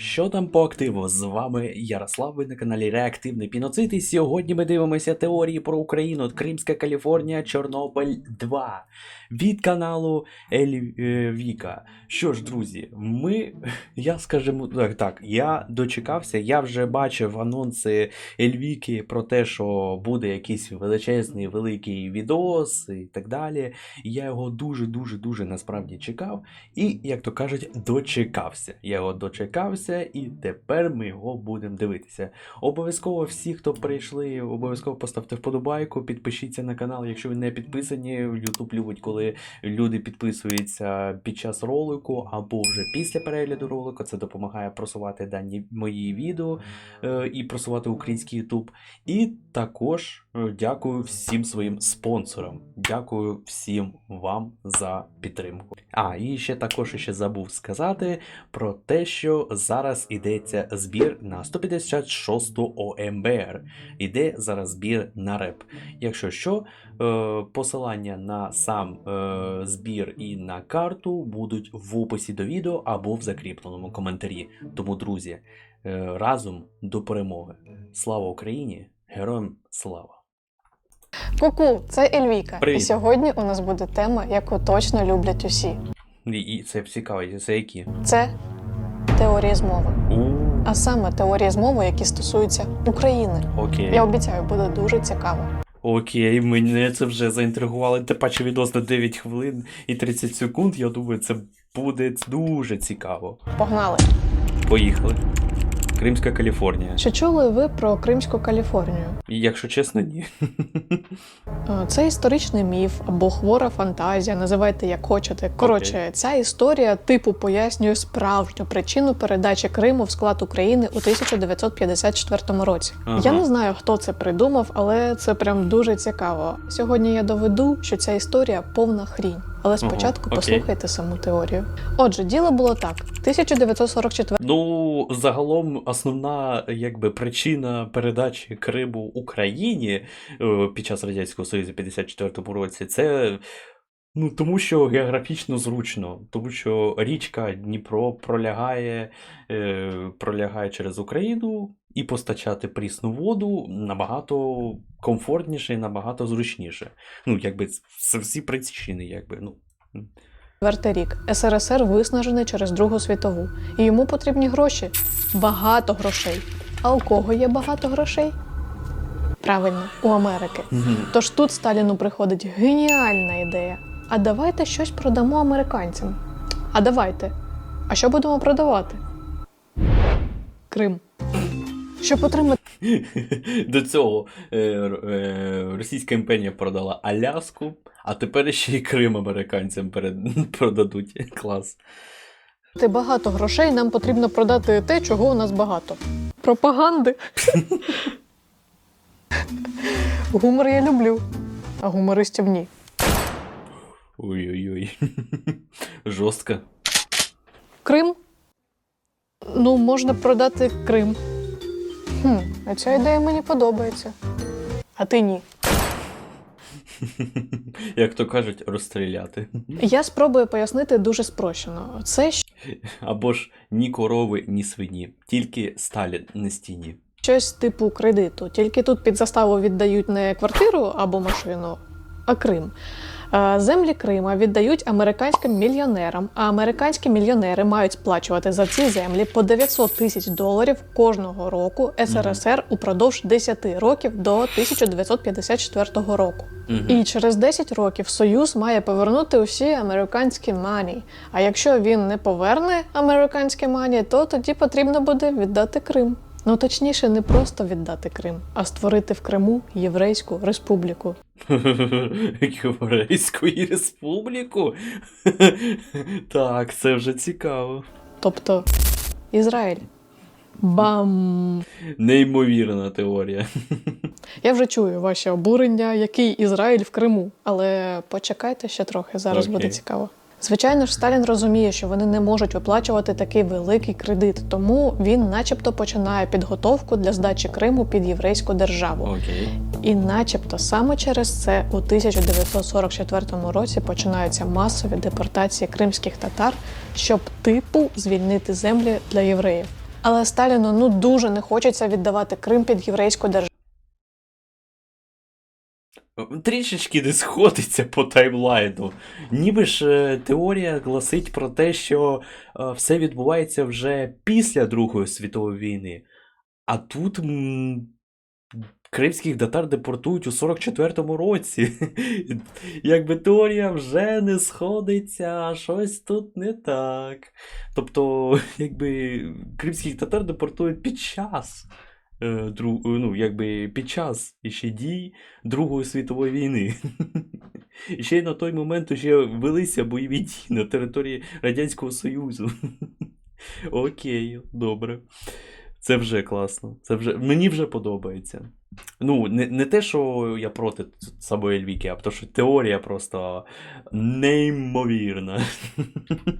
Що там по активу? З вами Ярослав, ви на каналі Реактивний Піноцид, і сьогодні ми дивимося теорії про Україну, Кримська Каліфорнія, Чорнобиль 2 від каналу Ельвіка. Що ж, друзі, ми, я скажімо так, так, я дочекався, я вже бачив анонси Ельвіки про те, що буде якийсь величезний великий відос і так далі. Я його дуже-дуже дуже насправді чекав. І, як то кажуть, дочекався. Я його дочекався, і тепер ми його будемо дивитися. Обов'язково всі, хто прийшли, обов'язково поставте вподобайку, підпишіться на канал, якщо ви не підписані. YouTube любить, коли люди підписуються під час ролику або вже після перегляду ролику. Це допомагає просувати дані мої відео е, і просувати український YouTube. І також е, дякую всім своїм спонсорам. Дякую всім вам за підтримку. А, і ще також ще забув сказати про те, що зараз ідеться збір на 156 ОМБР. Іде зараз збір на реп. Якщо що, е, посилання на сам е, збір і на карту будуть в описі до відео або в закріпленому коментарі. Тому, друзі, е, разом до перемоги. Слава Україні! Героям слава! Ку-ку, це Ельвіка. Привіт. І сьогодні у нас буде тема, яку точно люблять усі. І, і це цікаво, це які? Це теорії змови. А саме теорії змови, які стосуються України. окей. Я обіцяю, буде дуже цікаво. Окей, мене це вже заінтригувало. Тим паче відос на 9 хвилин і 30 секунд. Я думаю, це буде дуже цікаво. Погнали! Поїхали. Кримська Каліфорнія. Чи чули ви про Кримську Каліфорнію? Якщо чесно, ні. Це історичний міф або хвора фантазія, називайте як хочете. Коротше, ця історія типу пояснює справжню причину передачі Криму в склад України у 1954 році. Ага. Я не знаю, хто це придумав, але це прям дуже цікаво. Сьогодні я доведу, що ця історія повна хрінь. Але спочатку Ого, послухайте саму теорію. Отже, діло було так: 1944 Ну, загалом, основна якби причина передачі Криму Україні е, під час Радянського Союзу в 54-му році це. Ну, тому що географічно зручно, тому що річка Дніпро пролягає, е, пролягає через Україну, і постачати прісну воду набагато комфортніше і набагато зручніше. Ну, якби це- всі причини, якби, ну. рік СРСР виснажений через Другу світову, і йому потрібні гроші. Багато грошей. А у кого є багато грошей? Правильно, у Америки. Тож тут Сталіну приходить геніальна ідея. А давайте щось продамо американцям. А давайте. А що будемо продавати? Крим. Щоб отримати До цього е, е, Російська імперія продала Аляску, а тепер ще й Крим американцям перед... продадуть. Клас. багато грошей, нам потрібно продати те, чого у нас багато. Пропаганди. Гумор я люблю, а гумористів ні. Ой-ой-ой. Жорстко. Крим? Ну, можна продати Крим. Хм, а ця ідея мені подобається. А ти ні. Як то кажуть, розстріляти. Я спробую пояснити дуже спрощено. Це Або ж ні корови, ні свині. Тільки Сталін на стіні. щось типу кредиту. Тільки тут під заставу віддають не квартиру або машину, а Крим. Е, Землі Крима віддають американським мільйонерам, а американські мільйонери мають сплачувати за ці землі по 900 тисяч доларів кожного року СРСР упродовж 10 років до 1954 року. І через 10 років Союз має повернути усі американські мані. А якщо він не поверне американські мані, то тоді потрібно буде віддати Крим. Ну точніше, не просто віддати Крим, а створити в Криму єврейську республіку. Єврейської республіку? Так, це вже цікаво. Тобто Ізраїль. Бам! Неймовірна теорія. Я вже чую ваші обурення, який Ізраїль в Криму. Але почекайте ще трохи, зараз Окей. буде цікаво. Звичайно ж, Сталін розуміє, що вони не можуть виплачувати такий великий кредит, тому він, начебто, починає підготовку для здачі Криму під єврейську державу. Окей. І, начебто, саме через це у 1944 році починаються масові депортації кримських татар, щоб типу звільнити землі для євреїв. Але Сталіну ну дуже не хочеться віддавати Крим під єврейську державу. Трішечки не сходиться по таймлайну. Ніби ж е, теорія гласить про те, що е, все відбувається вже після Другої світової війни. А тут кримських татар депортують у 44-му році. Якби теорія вже не сходиться, щось тут не так. Тобто, якби кримських татар депортують під час. е, дру- ну, якби під час ще дій Другої світової війни. І ще й на той момент ще велися бойові дії на території Радянського Союзу. Окей, добре. Це вже класно. Це вже... Мені вже подобається. Ну, не, не те, що я проти самої Віки, а то, що теорія просто неймовірна.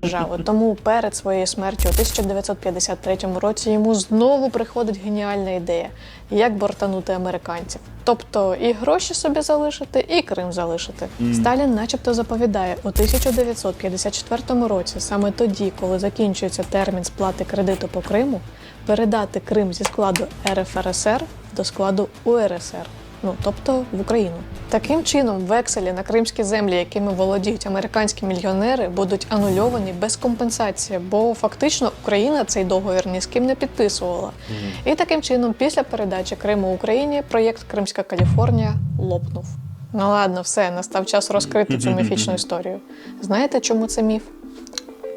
держави. Тому перед своєю смертю у 1953 році йому знову приходить геніальна ідея, як бортанути американців. Тобто і гроші собі залишити, і Крим залишити. Мгм. Сталін, начебто, заповідає у 1954 році, саме тоді, коли закінчується термін сплати кредиту по Криму, передати Крим зі складу РФРСР до складу УРСР. Ну, тобто в Україну. Таким чином, векселі на кримські землі, якими володіють американські мільйонери, будуть анульовані без компенсації, бо фактично Україна цей договір ні з ким не підписувала. І таким чином, після передачі Криму Україні, проєкт Кримська Каліфорнія лопнув. Ну ладно, все, настав час розкрити цю міфічну історію. Знаєте, чому це міф?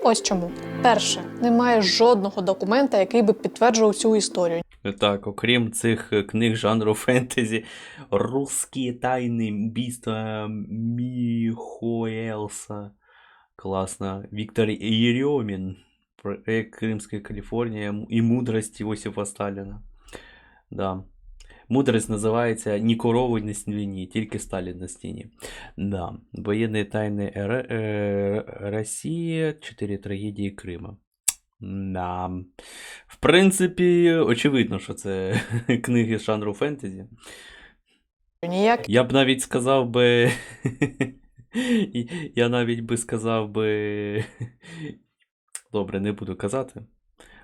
Ось чому. Перше, немає жодного документа, який би підтверджував цю історію. Так, окрім цих е, книг жанру фентезі, русські тайни міста Міхоелса. Класно. Віктор Єрьомін. Проект Кримська Каліфорнія і мудрость Іосифа Сталіна. Да. Мудрость називається «Ні корови на стіні, тільки Сталін на стіні. Да. Воєнні тайни Р... е, Росії, чотири трагедії Крима. Да. В принципі, очевидно, що це книги жанру фентезі. Ніяк Я б навіть сказав би. Я навіть би сказав би. Добре, не буду казати,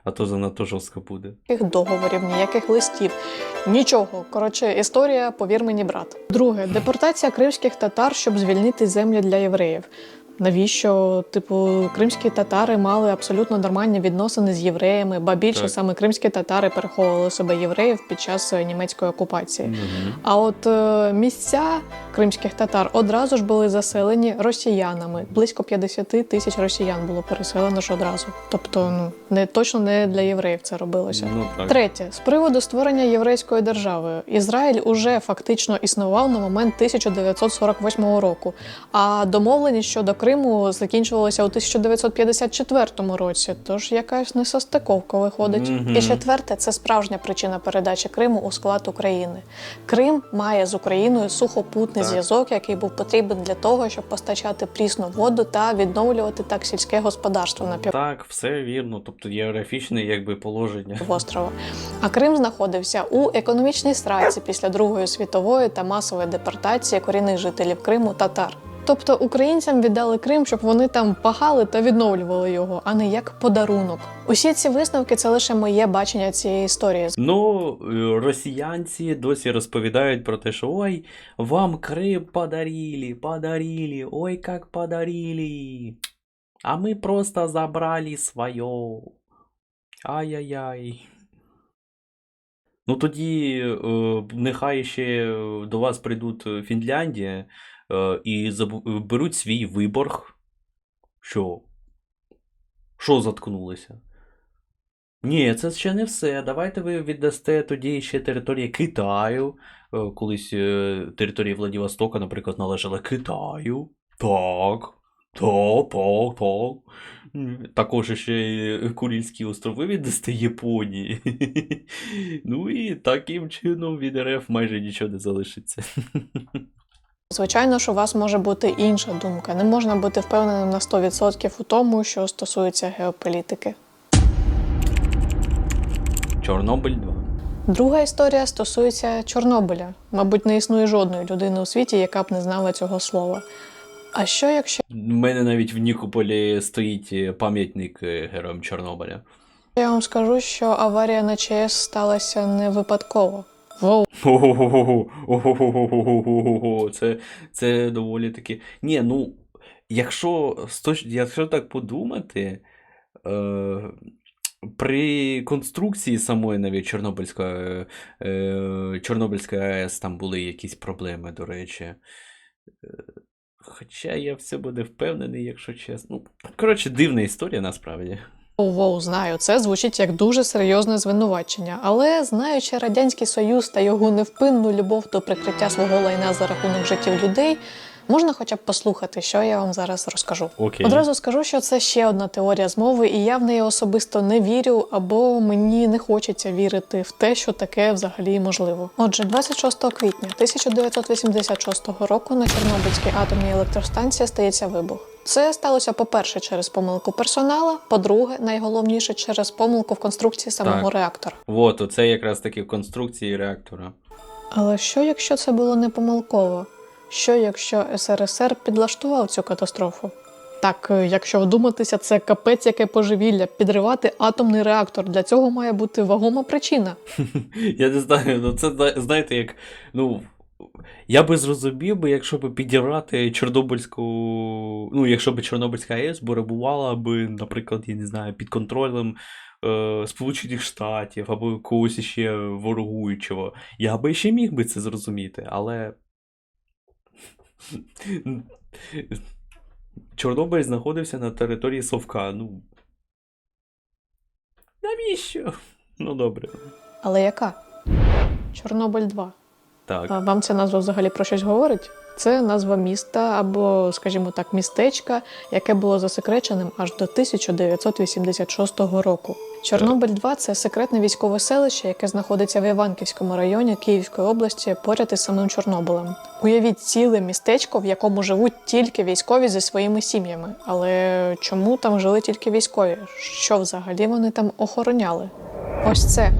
а то занадто жорстко буде. ніяких договорів, ніяких листів, нічого. Коротше, історія, повір мені, брат. Друге, депортація кримських татар, щоб звільнити землі для євреїв. Навіщо, типу, кримські татари мали абсолютно нормальні відносини з євреями, ба більше Так. саме кримські татари переховували себе євреїв під час е, німецької окупації. Мгм. А от е, місця кримських татар одразу ж були заселені росіянами. Близько 50 тисяч росіян було переселено ж одразу. Тобто, ну не точно не для євреїв це робилося. Ну, так. Третє, з приводу створення єврейської держави, Ізраїль уже фактично існував на момент 1948 року, а домовленість щодо Криму закінчувалася у 1954 році. Тож якась несостиковка виходить. Мгм. І четверте, це справжня причина передачі Криму у склад України. Крим має з Україною сухопутний Так. зв'язок, який був потрібен для того, щоб постачати прісну воду та відновлювати так сільське господарство на Так, все вірно. Тобто географічне якби положення. півострова. А Крим знаходився у економічній страці після Другої світової та масової депортації корінних жителів Криму татар. Тобто українцям віддали Крим, щоб вони там пахали та відновлювали його, а не як подарунок. Усі ці висновки це лише моє бачення цієї історії. Ну, е, росіянці досі розповідають про те, що ой, вам Крим подарили, подарили, ой, как подарили. А ми просто забрали своє. Ай-яй-яй. Ну тоді е, нехай ще до вас прийдуть е, Фінляндія і забу- беруть свій виборг. Що? Що заткнулися? Ні, це ще не все. Давайте ви віддасте тоді ще території Китаю. Е, Колись е, територія Владивостока, наприклад, належала Китаю. Так. Так, так, так. Також ще й Курильські острови віддасте Японії. Ну і таким чином від РФ майже нічого не залишиться. Звичайно ж, у вас може бути інша думка. Не можна бути впевненим на 100% у тому, що стосується геополітики. Чорнобиль 2. Друга історія стосується Чорнобиля. Мабуть, не існує жодної людини у світі, яка б не знала цього слова. А що якщо У мене навіть в Нікополі стоїть е, пам'ятник е, героям Чорнобиля. Я вам скажу, що аварія на ЧАЕС сталася не випадково. Ого, це це доволі таки. Ні, ну, якщо якщо так подумати, е, при конструкції самої навіть Чорнобильської е, Чорнобильської АЕС там були якісь проблеми, до речі. Е, хоча я все буде впевнений, якщо чесно. Ну, Коротше, дивна історія насправді воу, воу, знаю, це звучить як дуже серйозне звинувачення. Але знаючи Радянський Союз та його невпинну любов до прикриття свого лайна за рахунок життів людей, можна хоча б послухати, що я вам зараз розкажу. Окей. Одразу скажу, що це ще одна теорія змови, і я в неї особисто не вірю, або мені не хочеться вірити в те, що таке взагалі можливо. Отже, 26 квітня 1986 року на Чорнобильській атомній електростанції стається вибух. Це сталося, по-перше, через помилку персонала, по-друге, найголовніше через помилку в конструкції самого Так. реактора. От, оце якраз таки в конструкції реактора. Але що якщо це було не помилково? Що якщо СРСР підлаштував цю катастрофу? Так, е, якщо вдуматися, це капець яке поживілля. Підривати атомний реактор. Для цього має бути вагома причина. Я не знаю, ну це знаєте, як. Ну. Я би зрозумів би, якщо б підірвати Чорнобильську. Ну, якщо б Чорнобильська АЕС перебувала би, наприклад, я не знаю, під контролем е, Сполучених Штатів або когось іще ворогуючого. Я би ще міг би це зрозуміти, але. Чорнобиль знаходився на території Совка. Ну. Навіщо? Ну добре. Але яка? Чорнобиль 2. Так. Вам ця назва взагалі про щось говорить? Це назва міста або, скажімо так, містечка, яке було засекреченим аж до 1986 року. Чорнобиль 2 це секретне військове селище, яке знаходиться в Іванківському районі Київської області поряд із самим Чорнобилем. Уявіть ціле містечко, в якому живуть тільки військові зі своїми сім'ями. Але чому там жили тільки військові? Що взагалі вони там охороняли? Ось це.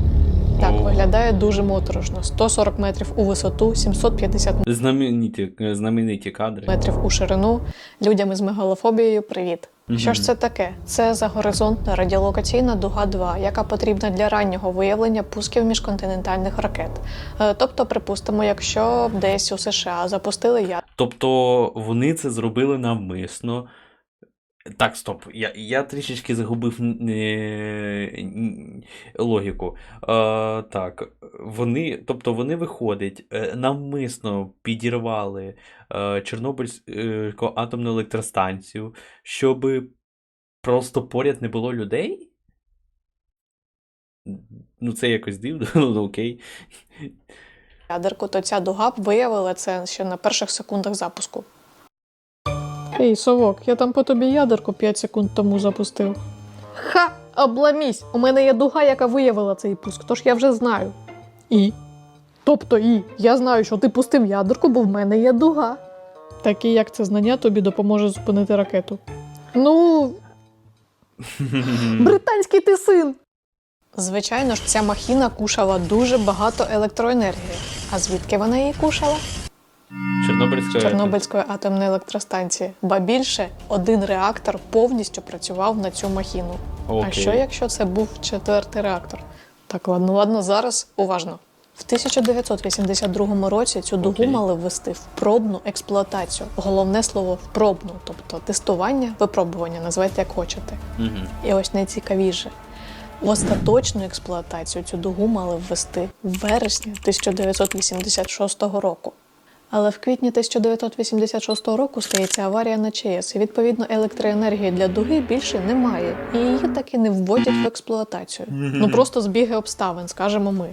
Так, О. виглядає дуже моторошно. 140 метрів у висоту, 750 Знамениті, знамениті кадри. метрів у ширину. Людям із мегалофобією привіт. Мгм. Що ж це таке? Це загоризонтна радіолокаційна дуга 2, яка потрібна для раннього виявлення пусків міжконтинентальних ракет. Е, Тобто, припустимо, якщо десь у США запустили я. Тобто вони це зробили навмисно. Так, стоп. Я, я трішечки загубив е, логіку. Е, так, вони, тобто вони виходять, е, навмисно підірвали е, Чорнобильську атомну електростанцію, щоб просто поряд не було людей? Ну, це якось дивно, ну окей. ядерку, то ця дуга виявила це ще на перших секундах запуску. Ей, совок, я там по тобі ядерку 5 секунд тому запустив. Ха! Обламісь! У мене є дуга, яка виявила цей пуск, тож я вже знаю. І? Тобто і я знаю, що ти пустив ядерку, бо в мене є дуга. Таке як це знання тобі допоможе зупинити ракету. Ну, британський ти син. Звичайно ж, ця махіна кушала дуже багато електроенергії. А звідки вона її кушала? Чорнобильська. З Чорнобильської атомної електростанції. Ба більше один реактор повністю працював на цю махіну. А що якщо це був четвертий реактор? Так, ладно, ладно, зараз уважно. В 1982 році цю дугу Окей. мали ввести в пробну експлуатацію. Головне слово в пробну, тобто тестування, випробування, називайте як хочете. Мгм. І ось найцікавіше. В остаточну експлуатацію цю дугу мали ввести в вересні 1986 року. Але в квітні 1986 року стається аварія на ЧАЕС, і відповідно електроенергії для дуги більше немає, і її таки не вводять в експлуатацію. Ну просто збіги обставин, скажемо ми.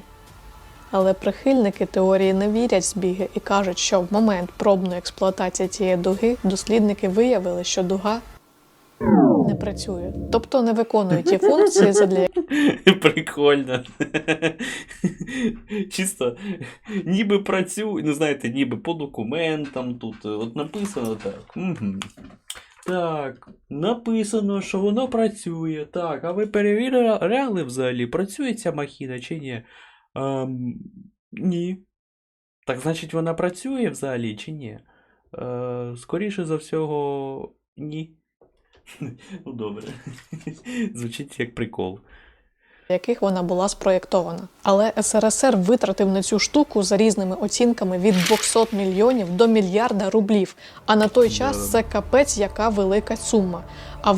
Але прихильники теорії не вірять збіги і кажуть, що в момент пробної експлуатації цієї дуги дослідники виявили, що дуга не працює, тобто не виконує ті функції, задля Прикольно. Чисто ніби працює, ну знаєте, ніби по документам тут е, от написано так. Угу. Так, написано, що воно працює. Так, а ви перевіряли взагалі, працює ця махіна чи ні? Ем, ні. Так, значить, вона працює взагалі чи ні? Е, скоріше за всього, ні. Ну, добре. Звучить як прикол. яких вона була спроєктована. Але СРСР витратив на цю штуку за різними оцінками від 200 мільйонів до мільярда рублів. А на той час це капець, яка велика сума. А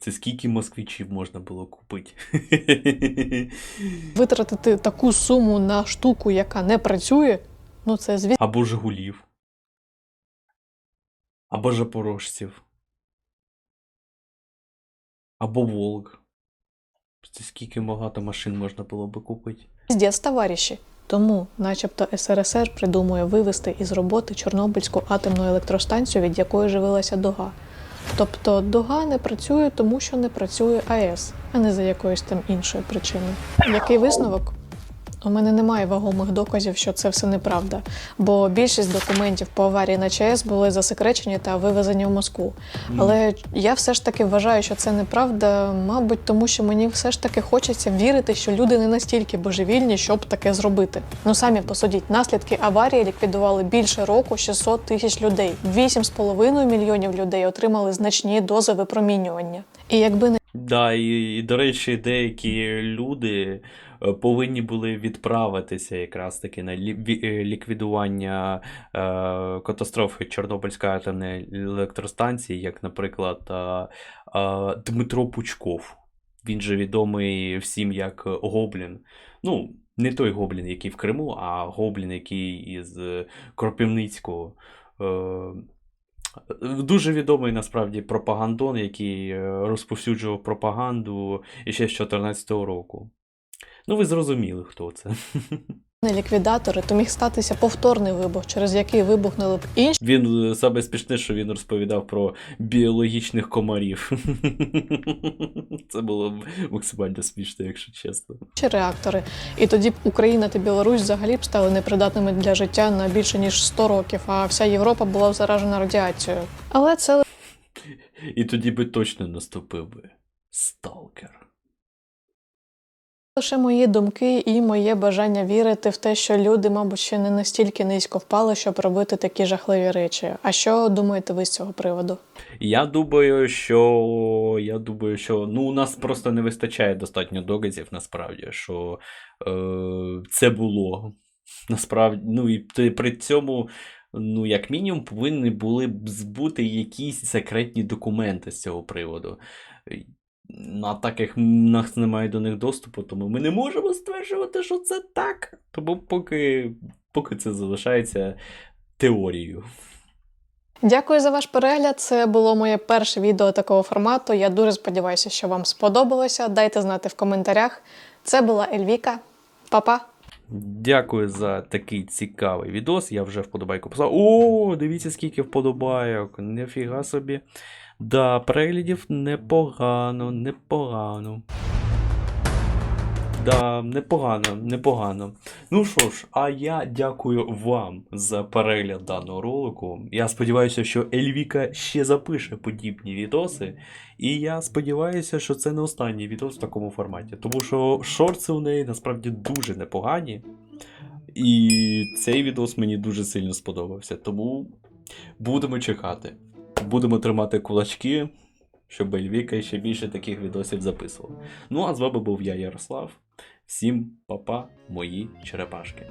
Це скільки москвичів можна було купити? витратити таку суму на штуку, яка не працює, ну це звісно. Або Жигулів. Або Запорожців. Або Волк. Скільки багато машин можна було би купити. Піздець, товариші. Тому, начебто, СРСР придумує вивести із роботи Чорнобильську атомну електростанцію, від якої живилася Дога. Тобто Дога не працює, тому що не працює АЕС, а не за якоюсь там іншою причиною. Який висновок? У мене немає вагомих доказів, що це все неправда, бо більшість документів по аварії на ЧАЕС були засекречені та вивезені в Москву. Але я все ж таки вважаю, що це неправда, мабуть, тому що мені все ж таки хочеться вірити, що люди не настільки божевільні, щоб таке зробити. Ну самі посудіть, наслідки аварії ліквідували більше року 600 тисяч людей. 8,5 мільйонів людей отримали значні дози випромінювання. І якби не Да, і, і до речі, деякі люди повинні були відправитися якраз таки на е, ліквідування е, катастрофи Чорнобильської атомної електростанції, як, наприклад, е, е, Дмитро Пучков. Він же відомий всім як Гоблін. Ну, не той Гоблін, який в Криму, а Гоблін, який із е, Кропивницького. Е, Дуже відомий насправді пропагандон, який е, розповсюджував пропаганду ще з 2014 року. Ну, ви зрозуміли, хто це. не ліквідатори, то міг статися повторний вибух, через який вибухнули б інші Він е, саме смішне, що він розповідав про біологічних комарів. Це було б максимально смішно, якщо чесно. Чи реактори. І тоді б Україна та Білорусь взагалі б стали непридатними для життя на більше ніж 100 років, а вся Європа була б заражена радіацією. Але це І тоді би точно наступив би сталкер. Лише мої думки і моє бажання вірити в те, що люди, мабуть, ще не настільки низько впали, щоб робити такі жахливі речі. А що думаєте ви з цього приводу? Я думаю, що я думаю, що ну у нас просто не вистачає достатньо доказів, насправді, що е, це було. Насправді, ну і при цьому, ну, як мінімум, повинні були б збути якісь секретні документи з цього приводу. А так як в нас немає до них доступу, тому ми не можемо стверджувати, що це так. Тому поки, поки це залишається теорією. Дякую за ваш перегляд. Це було моє перше відео такого формату. Я дуже сподіваюся, що вам сподобалося. Дайте знати в коментарях. Це була Ельвіка. Па-па! Дякую за такий цікавий відос. Я вже вподобайку писав. О, дивіться, скільки вподобайок. Нефіга собі. Да, переглядів непогано, непогано. Да, непогано, непогано. Ну що ж, а я дякую вам за перегляд даного ролику. Я сподіваюся, що Ельвіка ще запише подібні відоси. І я сподіваюся, що це не останній відос в такому форматі. Тому що шорти у неї насправді дуже непогані. І цей відос мені дуже сильно сподобався. Тому будемо чекати. Будемо тримати кулачки, щоб Ельвіка ще більше таких відосів записував. Ну а з вами був я, Ярослав. Всім па-па, мої черепашки.